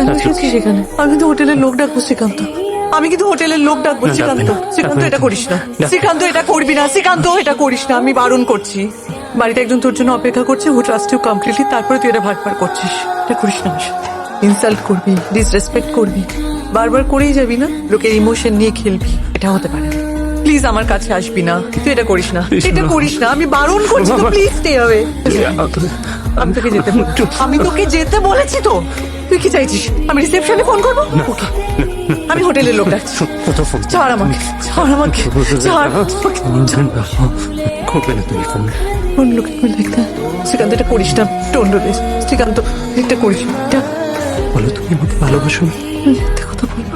আমি এসেছি সেখানে। আমি কিন্তু হোটেলের লোক ডাকবো শ্রীকান্ত। আমি কিন্তু হোটেলের লোক ডাকবো শ্রীকান্ত। শ্রীকান্ত এটা করিস না। শ্রীকান্ত এটা করবি না। শ্রীকান্ত এটা করিস না। আমি বারণ করছি। বাড়িতে একজন তোর জন্য অপেক্ষা করছে ও ট্রাস্ট ইউ কমপ্লিটলি তারপরে তুই এটা ভাগ ভাগ করছিস। এটা করিস না ইনসাল্ট করবি ডিসরেসপেক্ট করবি। বারবার করেই যাবি না লোকের ইমোশন নিয়ে খেলবি। এটা হতে পারে। প্লিজ আমার কাছে আসবি না। তুই এটা করিস না। এটা করিস না। আমি বারণ করছি প্লিজ স্টে হবে আমি তোকে যেতে আমি তোকে যেতে বলেছি তো। তুই কি চাইছিস? আমি রিসেপশনে ফোন করব? ওকে। আমি হোটেলের লোক ডাকছি। ছাড় আমাকে ছাড় আমাকে ছাড় করবে না তুমি ফোন অন্য লোকে দেখতে? শ্রীকান্ত এটা করিস না। টোন্ড শ্রীকান্ত এটা করিস না। বলো তুমি আমাকে ভালোবাসো না? কথা বলব